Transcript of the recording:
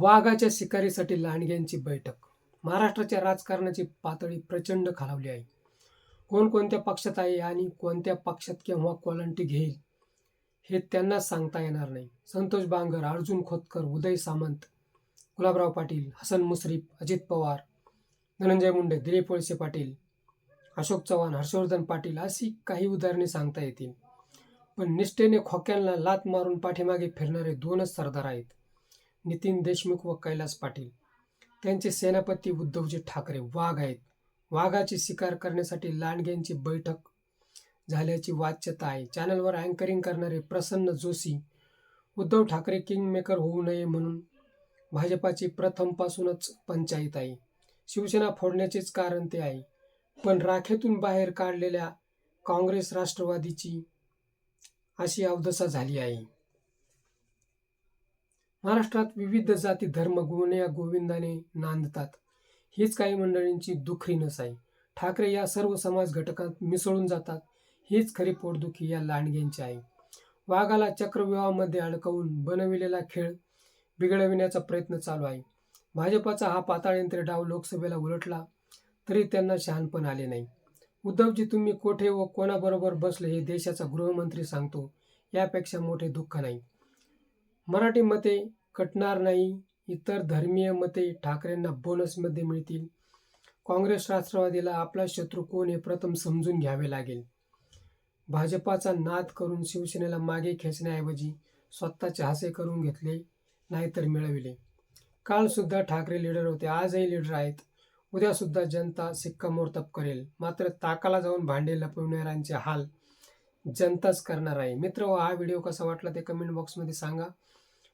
वाघाच्या शिकारीसाठी लांडग्यांची बैठक. महाराष्ट्राच्या राजकारणाची पातळी प्रचंड खालावली आहे. कोण कोणत्या पक्षात आहे आणि कोणत्या पक्षात केव्हा क्वालंटी घेईल हे त्यांना सांगता येणार नाही. संतोष बांगर अर्जुन खोतकर उदय सामंत गुलाबराव पाटील हसन मुश्रीफ अजित पवार धनंजय मुंडे दिलीप वळसे पाटील अशोक चव्हाण हर्षवर्धन पाटील अशी काही उदाहरणे सांगता येतील. पण निष्ठेने खोक्यांना लात मारून पाठीमागे फिरणारे दोनच सरदार आहेत. नितीन देशमुख व कैलास पाटील. त्यांचे सेनापती उद्धवजी ठाकरे वाघ आहेत. वाघाची शिकार करण्यासाठी लांडग्यांची बैठक झाल्याची वाच्यता आहे. चॅनलवर अँकरिंग करणारे प्रसन्न जोशी उद्धव ठाकरे किंग मेकर होऊ नये म्हणून भाजपाची प्रथमपासूनच पंचायत आहे. शिवसेना फोडण्याचेच कारण ते आहे. पण राखेतून बाहेर काढलेल्या काँग्रेस राष्ट्रवादीची अशी अवदशा झाली आहे. महाराष्ट्रात विविध जाती धर्म गुण्या गोविंदाने नांदतात. हीच काही मंडळींची दुखरी नस आहे. ठाकरे या सर्व समाज घटकात मिसळून जातात. हीच खरी पोटदुखी या लांडग्यांची आहे. वाघाला चक्रव्यूहामध्ये अडकवून बनविलेला खेळ बिघडविण्याचा प्रयत्न चालू आहे. भाजपाचा हा पाताळयंत्र डाव लोकसभेला उलटला तरी त्यांना शहाणपण आले नाही. उद्धवजी तुम्ही कोठे व कोणाबरोबर बसले हे देशाचा गृहमंत्री सांगतो. यापेक्षा मोठे दुःख नाही. मराठी मते कटणार नाही इतर धर्मीय मते ठाकरेंना बोनसमध्ये मिळतील. काँग्रेस राष्ट्रवादीला आपला शत्रू कोण हे प्रथम समजून घ्यावे लागेल. भाजपाचा नाद करून शिवसेनेला मागे खेचण्याऐवजी स्वतःचे हासे करून घेतले नाहीतर मिळविले. कालसुद्धा ठाकरे लीडर होते आजही लीडर आहेत. उद्यासुद्धा जनता शिक्कामोर्तब करेल. मात्र ताकाला जाऊन भांडे लपविणाऱ्यांचे हाल जनताच करणार आहे. मित्र हो, हा व्हिडिओ कसा वाटला ते कमेंट बॉक्समध्ये सांगा.